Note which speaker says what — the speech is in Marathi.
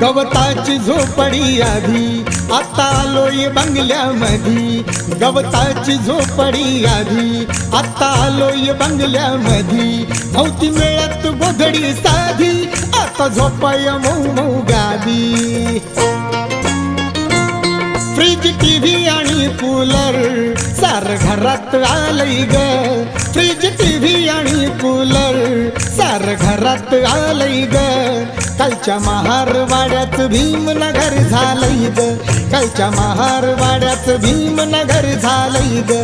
Speaker 1: गवताची झोपडी आधी. आता आलोय बंगल्यामधी. गवताची झोपडी आधी. आता आलोय बंगल्यामधी. भोवती मिळत गोधडी साधी. आता झोपाय मऊ मऊ गादी. फ्रीज टीव्ही आणि कूलर सार घरात आलय ग. फ्रीज टीव्ही आणि कूलर सार घरात आलय ग. कालच्या महारवाड्यात भीमनगर झालंय ग. कालच्या महारवाड्यात भीमनगर झालंय ग.